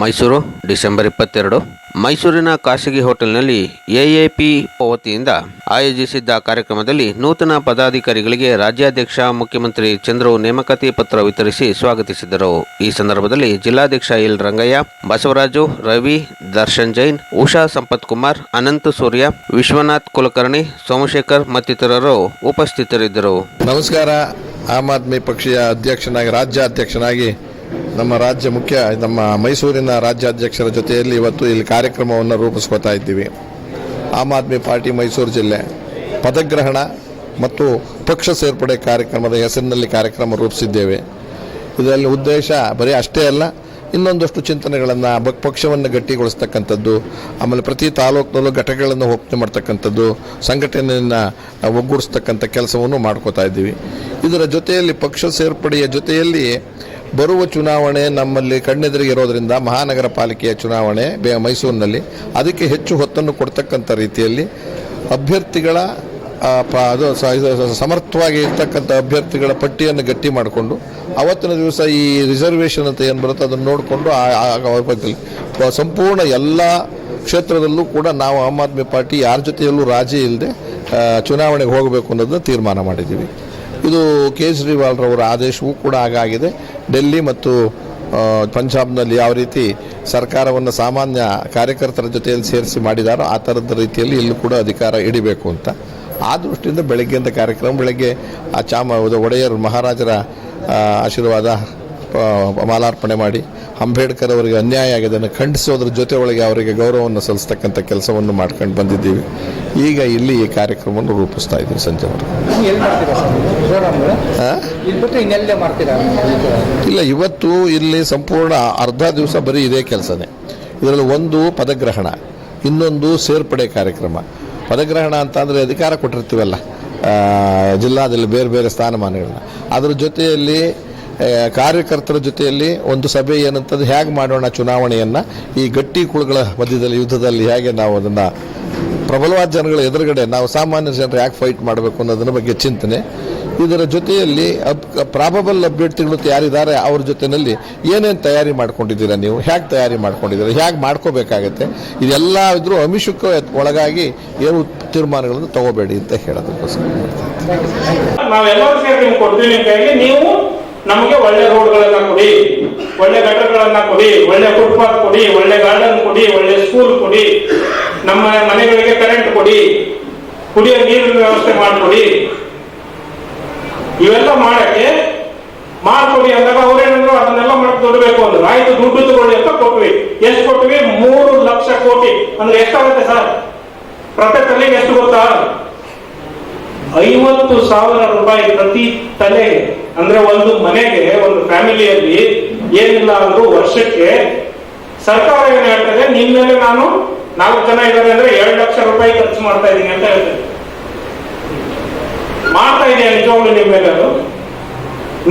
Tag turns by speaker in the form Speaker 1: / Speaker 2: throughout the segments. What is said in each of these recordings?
Speaker 1: Mysuru, December ಇಪ್ಪತ್ತೆರಡು. ಮೈಸೂರಿನ ಖಾಸಗಿ ಹೋಟೆಲ್ನಲ್ಲಿ ಎಎಪಿ ವತಿಯಿಂದ ಆಯೋಜಿಸಿದ್ದ ಕಾರ್ಯಕ್ರಮದಲ್ಲಿ ನೂತನ ಪದಾಧಿಕಾರಿಗಳಿಗೆ ರಾಜ್ಯಾಧ್ಯಕ್ಷ, ಮುಖ್ಯಮಂತ್ರಿ ಚಂದ್ರು ನೇಮಕಾತಿ ಪತ್ರ ವಿತರಿಸಿ ಸ್ವಾಗತಿಸಿದರು. ಈ ಸಂದರ್ಭದಲ್ಲಿ ಜಿಲ್ಲಾಧ್ಯಕ್ಷ ಎಲ್ ರಂಗಯ್ಯ, ಬಸವರಾಜು, ರವಿ, ದರ್ಶನ್ ಜೈನ್, ಉಷಾ ಸಂಪತ್ ಕುಮಾರ್, ಅನಂತ ಸೂರ್ಯ, ವಿಶ್ವನಾಥ್ ಕುಲಕರ್ಣಿ, ಸೋಮಶೇಖರ್ ಮತ್ತಿತರರು ಉಪಸ್ಥಿತರಿದ್ದರು.
Speaker 2: ನಮಸ್ಕಾರ. ಆಮ್ ಆದ್ಮಿ ಪಕ್ಷದ ಅಧ್ಯಕ್ಷನಾಗಿ, ರಾಜ್ಯಾಧ್ಯಕ್ಷನಾಗಿ ನಮ್ಮ ರಾಜ್ಯ ಮುಖ್ಯ, ನಮ್ಮ ಮೈಸೂರಿನ ರಾಜ್ಯಾಧ್ಯಕ್ಷರ ಜೊತೆಯಲ್ಲಿ ಇವತ್ತು ಇಲ್ಲಿ ಕಾರ್ಯಕ್ರಮವನ್ನು ರೂಪಿಸ್ಕೋತಾ ಇದ್ದೀವಿ. ಆಮ್ ಆದ್ಮಿ ಪಾರ್ಟಿ ಮೈಸೂರು ಜಿಲ್ಲೆ. ಪದಗ್ರಹಣ ಮತ್ತು ಪಕ್ಷ ಸೇರ್ಪಡೆ ಕಾರ್ಯಕ್ರಮದ ಹೆಸರಿನಲ್ಲಿ ಕಾರ್ಯಕ್ರಮ ರೂಪಿಸಿದ್ದೇವೆ. ಇದರಲ್ಲಿ ಉದ್ದೇಶ ಬರೀ ಅಷ್ಟೇ ಅಲ್ಲ, ಇನ್ನೊಂದಷ್ಟು ಚಿಂತನೆಗಳನ್ನು ಪಕ್ಷವನ್ನು ಗಟ್ಟಿಗೊಳಿಸ್ತಕ್ಕಂಥದ್ದು, ಆಮೇಲೆ ಪ್ರತಿ ತಾಲೂಕಿನಲ್ಲೂ ಘಟಕಗಳನ್ನು ಓಪನೆ ಮಾಡ್ತಕ್ಕಂಥದ್ದು, ಸಂಘಟನೆಯನ್ನು ಒಗ್ಗೂಡಿಸ್ತಕ್ಕಂಥ ಕೆಲಸವನ್ನು ಮಾಡ್ಕೋತಾ ಇದ್ದೀವಿ. ಇದರ ಜೊತೆಯಲ್ಲಿ ಪಕ್ಷ ಸೇರ್ಪಡೆಯ ಜೊತೆಯಲ್ಲಿ ಬರುವ ಚುನಾವಣೆ ನಮ್ಮಲ್ಲಿ ಕಣ್ಣೆದುರಿಗೆ ಇರೋದರಿಂದ ಮಹಾನಗರ ಪಾಲಿಕೆಯ ಚುನಾವಣೆ ಬೇ ಮೈಸೂರಿನಲ್ಲಿ ಅದಕ್ಕೆ ಹೆಚ್ಚು ಹೊತ್ತನ್ನು ಕೊಡ್ತಕ್ಕಂಥ ರೀತಿಯಲ್ಲಿ ಅಭ್ಯರ್ಥಿಗಳ ಅದು ಸಮರ್ಥವಾಗಿ ಇರ್ತಕ್ಕಂಥ ಅಭ್ಯರ್ಥಿಗಳ ಪಟ್ಟಿಯನ್ನು ಗಟ್ಟಿ ಮಾಡಿಕೊಂಡು ಅವತ್ತಿನ ದಿವಸ ಈ ರಿಸರ್ವೇಷನ್ ಅಂತ ಏನು ಬರುತ್ತೆ ಅದನ್ನು ನೋಡಿಕೊಂಡು ಆ ಸಂಪೂರ್ಣ ಎಲ್ಲ ಕ್ಷೇತ್ರದಲ್ಲೂ ಕೂಡ ನಾವು ಆಮ್ ಆದ್ಮಿ ಪಾರ್ಟಿ ಯಾರ ಜೊತೆಯಲ್ಲೂ ರಾಜಿ ಇಲ್ಲದೆ ಚುನಾವಣೆಗೆ ಹೋಗಬೇಕು ಅನ್ನೋದನ್ನ ತೀರ್ಮಾನ ಮಾಡಿದ್ದೀವಿ ಇದು ಕೇಜ್ರಿವಾಲ್ರವರ ಆದೇಶವೂ ಕೂಡ ಹಾಗಾಗಿದೆ ಡೆಲ್ಲಿ ಮತ್ತು ಪಂಜಾಬ್ನಲ್ಲಿ ಯಾವ ರೀತಿ ಸರ್ಕಾರವನ್ನು ಸಾಮಾನ್ಯ ಕಾರ್ಯಕರ್ತರ ಜೊತೆಯಲ್ಲಿ ಸೇರಿಸಿ ಮಾಡಿದಾರೋ ಆ ಥರದ ರೀತಿಯಲ್ಲಿ ಇಲ್ಲೂ ಕೂಡ ಅಧಿಕಾರ ಹಿಡಿಬೇಕು ಅಂತ. ಆ ದೃಷ್ಟಿಯಿಂದ ಬೆಳಗ್ಗೆಯಿಂದ ಕಾರ್ಯಕ್ರಮ, ಬೆಳಗ್ಗೆ ಆ ಚಾಮ ಒಡೆಯರ್ ಮಹಾರಾಜರ ಆಶೀರ್ವಾದ ಮಾಲಾರ್ಪಣೆ ಮಾಡಿ ಅಂಬೇಡ್ಕರ್ ಅವರಿಗೆ ಅನ್ಯಾಯ ಆಗಿದೆ ಅದನ್ನು ಖಂಡಿಸೋದ್ರ ಜೊತೆ ಒಳಗೆ ಅವರಿಗೆ ಗೌರವವನ್ನು ಸಲ್ಲಿಸ್ತಕ್ಕಂಥ ಕೆಲಸವನ್ನು ಮಾಡ್ಕೊಂಡು ಬಂದಿದ್ದೀವಿ. ಈಗ ಇಲ್ಲಿ ಈ ಕಾರ್ಯಕ್ರಮವನ್ನು ರೂಪಿಸ್ತಾ ಇದ್ದೀವಿ ಸಂಜೆ
Speaker 3: ಎಲ್ಲಿ ಮಾಡ್ತೀರಾ ಸರ್ ಪ್ರೋಗ್ರಾಮ್ಗಳು
Speaker 2: ಆ?
Speaker 3: ಇಲ್ಲಿ
Speaker 2: ಇವತ್ತು ಇಲ್ಲಿ ಸಂಪೂರ್ಣ ಅರ್ಧ ದಿವಸ ಬರೀ ಇದೇ ಕೆಲಸನೇ. ಇದರಲ್ಲಿ ಒಂದು ಪದಗ್ರಹಣ ಇನ್ನೊಂದು ಸೇರ್ಪಡೆ ಕಾರ್ಯಕ್ರಮ. ಪದಗ್ರಹಣ ಅಂತಂದರೆ ಅಧಿಕಾರ ಕೊಟ್ಟಿರ್ತೀವಲ್ಲ ಜಿಲ್ಲಾದಲ್ಲಿ ಬೇರೆ ಬೇರೆ ಸ್ಥಾನಮಾನಗಳನ್ನ. ಅದರ ಜೊತೆಯಲ್ಲಿ ಕಾರ್ಯಕರ್ತರ ಜೊತೆಯಲ್ಲಿ ಒಂದು ಸಭೆ ಏನಂತಂದ್ರೆ ಹೇಗೆ ಮಾಡೋಣ ಚುನಾವಣೆಯನ್ನು? ಈ ಗಟ್ಟಿ ಕುಳಗಳ ಮಧ್ಯದಲ್ಲಿ, ಯುದ್ಧದಲ್ಲಿ ಹೇಗೆ ನಾವು ಅದನ್ನು ಪ್ರಬಲವಾದ ಜನಗಳ ಎದುರುಗಡೆ ನಾವು ಸಾಮಾನ್ಯ ಜನರು ಯಾಕೆ ಫೈಟ್ ಮಾಡಬೇಕು ಅನ್ನೋದನ್ನ ಬಗ್ಗೆ ಚಿಂತನೆ. ಇದರ ಜೊತೆಯಲ್ಲಿ ಅಬ್ ಪ್ರಾಬಬಲ್ ಅಭ್ಯರ್ಥಿಗಳು ಯಾರಿದ್ದಾರೆ, ಅವ್ರ ಜೊತೆಯಲ್ಲಿ ಏನೇನು ತಯಾರಿ ಮಾಡ್ಕೊಂಡಿದ್ದೀರಾ ನೀವು? ಹೇಗೆ ತಯಾರಿ ಮಾಡ್ಕೊಂಡಿದ್ದೀರಾ? ಹೇಗೆ ಮಾಡ್ಕೋಬೇಕಾಗತ್ತೆ? ಇದೆಲ್ಲ ಇದ್ರೂ ಅಮಿಷಕ್ಕ ಒಳಗಾಗಿ ಏನು ತೀರ್ಮಾನಗಳನ್ನು ತಗೋಬೇಡಿ ಅಂತ ಹೇಳೋದಕ್ಕೋಸ್ಕರ.
Speaker 4: ನಿಮ್ಗೆ ಒಳ್ಳೆ ರೋಡ್ಗಳನ್ನ ಕೊಡಿ, ಒಳ್ಳೆ ಗಟರ್ಗಳನ್ನ ಕೊಡಿ, ಒಳ್ಳೆ ಫುಟ್ಪಾತ್ ಕೊಡಿ, ಒಳ್ಳೆ ಗಾರ್ಡನ್ ಕೊಡಿ, ಒಳ್ಳೆ ಸ್ಕೂಲ್ ಕೊಡಿ, ನಮ್ಮ ಮನೆಗಳಿಗೆ ಕರೆಂಟ್ ಕೊಡಿ, ಕುಡಿಯೋ ನೀರಿನ ವ್ಯವಸ್ಥೆ ಮಾಡಿಕೊಡಿ. ಇವೆಲ್ಲ ಮಾಡಕ್ಕೆ ಮಾಡ್ಕೊಡಿ ಅಂದಾಗ ಅವ್ರೇನಂದ್ರು ಅದನ್ನೆಲ್ಲ ಮಾಡಿ ದೊಡ್ಡಬೇಕು ಅಂದ್ರೆ. ಆಯ್ತು ದುಡ್ಡು ತಗೊಳ್ಳಿ ಅಂತ ಕೊಟ್ವಿ. ಎಷ್ಟು ಕೊಟ್ವಿ? ಮೂರು ಲಕ್ಷ ಕೋಟಿ. ಅಂದ್ರೆ ಎಷ್ಟಾಗುತ್ತೆ ಸರ್? ಪ್ರತಿ ತಲೆಗೆ ಎಷ್ಟು ಗೊತ್ತಾ? ಐವತ್ತು ಸಾವಿರ ರೂಪಾಯಿ ಪ್ರತಿ ತಲೆಗೆ ಅಂದ್ರೆ ಒಂದು ಮನೆಗೆ, ಒಂದು ಫ್ಯಾಮಿಲಿಯಲ್ಲಿ ಏನಿಲ್ಲ ಅಂದ್ರೂ ವರ್ಷಕ್ಕೆ ಸರ್ಕಾರ ಏನ್ ಹೇಳ್ತದೆ? ನಿಮ್ ಮೇಲೆ ನಾನು ನಾಲ್ಕು ಜನ ಇದ್ದಾರೆ ಅಂದ್ರೆ ಎರಡು ಲಕ್ಷ ರೂಪಾಯಿ ಖರ್ಚು ಮಾಡ್ತಾ ಇದ್ದೀನಿ ಅಂತ ಹೇಳ್ತೇನೆ ಮಾಡ್ತಾ ಇದೆಯಾ ನಿಜವಾಗ್ಲು ನಿಮ್ ಮೇಲೆ ಅದು?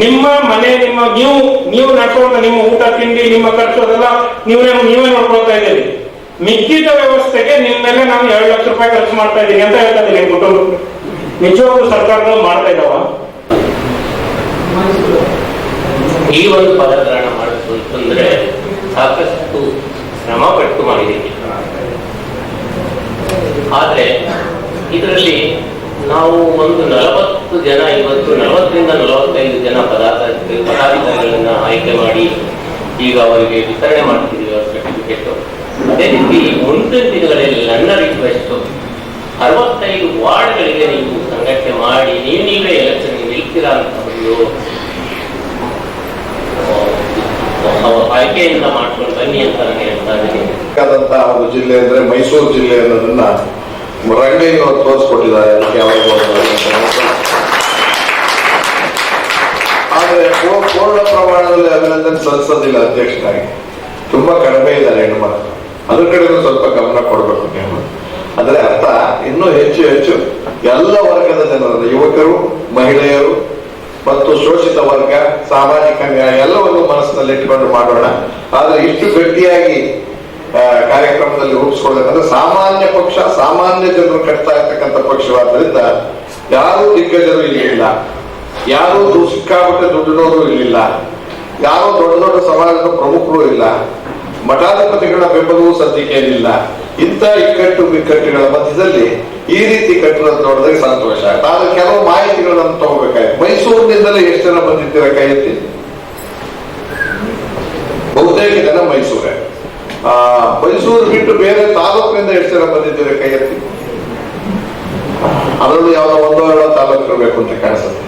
Speaker 4: ನಿಮ್ಮ ಮನೆ, ನಿಮ್ಮ ನೀವು ನೀವು ನಡ್ಕೊಂಡ ನಿಮ್ಮ ಊಟ, ತಿಂಡಿ, ನಿಮ್ಮ ಖರ್ಚು ಅದೆಲ್ಲ ನೀವೇ ನೀವೇ ನೋಡ್ಕೊಳ್ತಾ ಇದ್ದೀರಿ. ಮಿಕ್ಕಿದ ವ್ಯವಸ್ಥೆಗೆ ನಿಮ್ಮ ಮೇಲೆ ನಾನು ಎರಡು ಲಕ್ಷ ರೂಪಾಯಿ ಖರ್ಚು ಮಾಡ್ತಾ ಇದ್ದೀನಿ ಅಂತ ಹೇಳ್ತಾ ಇದ್ದೀನಿ ಕುಟುಂಬಕ್ಕೆ. ನಿಜವಾಗ್ಲೂ ಸರ್ಕಾರಗಳು ಮಾಡ್ತಾ ಇದಾವ
Speaker 5: ಈ ಒಂದು ಪದಗ್ರಹಣ ಮಾಡಿದ್ದು ಅಂತಂದ್ರೆ ಸಾಕಷ್ಟು ಶ್ರಮ ಪಟ್ಟು ಮಾಡಿದ್ದೀವಿ ಆದ್ರೆ ಇದರಲ್ಲಿ ನಾವು ಒಂದು ನಲವತ್ತು ಜನ, ಇವತ್ತು ನಲವತ್ತರಿಂದ ನಲವತ್ತೈದು ಜನ ಪದಾಧಿಕಾರಿ ಪದಾಧಿಕಾರಿಗಳನ್ನ ಆಯ್ಕೆ ಮಾಡಿ ಈಗ ಅವರಿಗೆ ವಿತರಣೆ ಮಾಡ್ತಿದ್ದೀವಿ ಅವರ ಸರ್ಟಿಫಿಕೇಟ್ ಅದೇ ರೀತಿ ಮುಂದಿನ ದಿನಗಳಲ್ಲಿ ನನ್ನ ರಿಕ್ವೆಸ್ಟ್ ಅರವತ್ತೈದು ವಾರ್ಡ್ಗಳಿಗೆ ನೀವು ಸಂಘಟನೆ ಮಾಡಿ ನೀವು ನೀವೇ ಮಾಡ್ಕೊಂಡು
Speaker 6: ಜಿಲ್ಲೆ ಅಂದ್ರೆ ಮೈಸೂರು ಜಿಲ್ಲೆ ಅನ್ನೋದನ್ನ ರಂಗಯ್ಯ ಅವರು ತೋರಿಸ್ಕೊಟ್ಟಿದ್ದಾರೆ ಅದಕ್ಕೆ ಆದ್ರೆ ಪೂರ್ಣ ಪ್ರಮಾಣದಲ್ಲಿ ಅಭಿನಂದನೆ ಸಲ್ಲಿಸೋದಿಲ್ಲ ಅಧ್ಯಕ್ಷನಾಗಿ ತುಂಬಾ ಕಡಿಮೆ ಇದ್ದಾರೆ ಹೆಣ್ಮಕ್ಳು. ಅದ್ರ ಕಡೆನೂ ಸ್ವಲ್ಪ ಗಮನ ಕೊಡಬೇಕು ನೀವು ಅಂದ್ರೆ ಅರ್ಥ, ಇನ್ನೂ ಹೆಚ್ಚು ಹೆಚ್ಚು ಎಲ್ಲ ವರ್ಗದ ಜನರ, ಯುವಕರು, ಮಹಿಳೆಯರು ಮತ್ತು ಶೋಷಿತ ವರ್ಗ, ಸಾಮಾಜಿಕ ನ್ಯಾಯ ಎಲ್ಲವನ್ನು ಮನಸ್ಸಿನಲ್ಲಿ ಇಟ್ಕೊಂಡು ಮಾಡೋಣ. ಆದ್ರೆ ಇಷ್ಟು ಗಟ್ಟಿಯಾಗಿ
Speaker 2: ಕಾರ್ಯಕ್ರಮದಲ್ಲಿ ರೂಪಿಸ್ಕೊಳ್ಬೇಕಂದ್ರೆ ಸಾಮಾನ್ಯ ಪಕ್ಷ, ಸಾಮಾನ್ಯ ಜನರು ಕಟ್ತಾ ಇರ್ತಕ್ಕಂಥ ಪಕ್ಷವಾದ್ದರಿಂದ ಯಾರೂ ದಿಗ್ಗಜರು ಇರಲಿಲ್ಲ ಯಾರೂ ಸಿಕ್ಕಾಪಟ್ಟೆ ದುಡ್ಡಿನವರು ಇರಲಿಲ್ಲ ಯಾರೋ ದೊಡ್ಡ ದೊಡ್ಡ ಸಮಾಜದ ಪ್ರಮುಖರು ಇಲ್ಲ. ಮಠಾಧಿಪತಿಗಳ ಬೆಂಬಲವೂ ಸದ್ಯಕ್ಕೆ ಇಲ್ಲ ಇಂಥ ಇಕ್ಕಟ್ಟು ಬಿಕ್ಕಟ್ಟುಗಳ ಮಧ್ಯದಲ್ಲಿ ಈ ರೀತಿ ಕಟ್ಟಿರೋದು ನೋಡಿದ್ರೆ ಸಂತೋಷ ಆದ್ರೆ ಕೆಲವು ಮಾಹಿತಿಗಳನ್ನು ತಗೋಬೇಕಾಯ್ತು. ಮೈಸೂರಿನಿಂದಲೇ ಎಷ್ಟು ಜನ ಬಂದಿದ್ದೀರ ಕೈ ಎತ್ತಿ ಬಹುತೇಕ ಜನ ಮೈಸೂರೇ. ಆ ಮೈಸೂರು ಬಿಟ್ಟು ಬೇರೆ ತಾಲೂಕಿನಿಂದ ಎಷ್ಟು ಜನ ಬಂದಿದ್ದೀರ ಕೈ ಎತ್ತಿ ಅದರಲ್ಲೂ ಯಾವ್ದೋ ಒಂದೋ ಎರಡೋ ತಾಲೂಕು ಇರಬೇಕು ಅಂತ ಕಾಣಿಸುತ್ತೆ.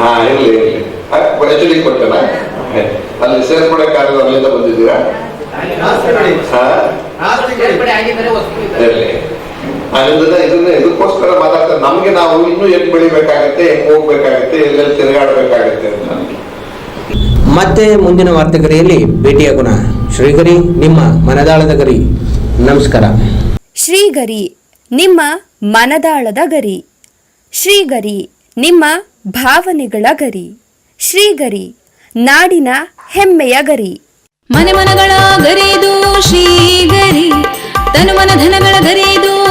Speaker 2: ಹಾ ಇರ್ಲಿ ಇರ್ಲಿ. ಎಚ್ ಡಿ ಕೊಟ್ಟೆನ ಅಲ್ಲಿ ಸೇರ್ಪಡೆ ಕಾರ್ಯ ಅಲ್ಲಿಂದ ಬಂದಿದ್ದೀರಾ? ಇರ್ಲಿ. ಅಲ್ಲಿಂದ ಇದನ್ನ ಇದಕ್ಕೋಸ್ಕರ ಮಾತಾಡ್ತಾರೆ. ನಮ್ಗೆ ನಾವು ಇನ್ನೂ ಎಲ್ಲಿ ಬೆಳಿಬೇಕಾಗತ್ತೆ ಹೆಂಗ್ ಹೋಗ್ಬೇಕಾಗತ್ತೆ ಎಲ್ಲೆಲ್ಲಿ ತಿರುಗಾಡ್ಬೇಕಾಗತ್ತೆ ಅಂತ.
Speaker 7: ಮತ್ತೆ ಮುಂದಿನ ವಾರ್ತೆಗರಿಯಲ್ಲಿ ಭೇಟಿಯಾಗೋಣ ಶ್ರೀಗರಿ ನಿಮ್ಮ ಮನದಾಳದ ಗರಿ. ನಮಸ್ಕಾರ.
Speaker 8: ಶ್ರೀಗರಿ ನಿಮ್ಮ ಮನದಾಳದ ಗರಿ. ಶ್ರೀಗರಿ ನಿಮ್ಮ ಭಾವನೆಗಳ ಗರಿ. ಶ್ರೀಗರಿ ನಾಡಿನ ಹೆಮ್ಮೆಯ ಗರಿ.
Speaker 9: ಮನೆ ಮನಗಳ ಗರಿದು ಶ್ರೀಗರಿ ತನು ಮನ ಧನಗಳ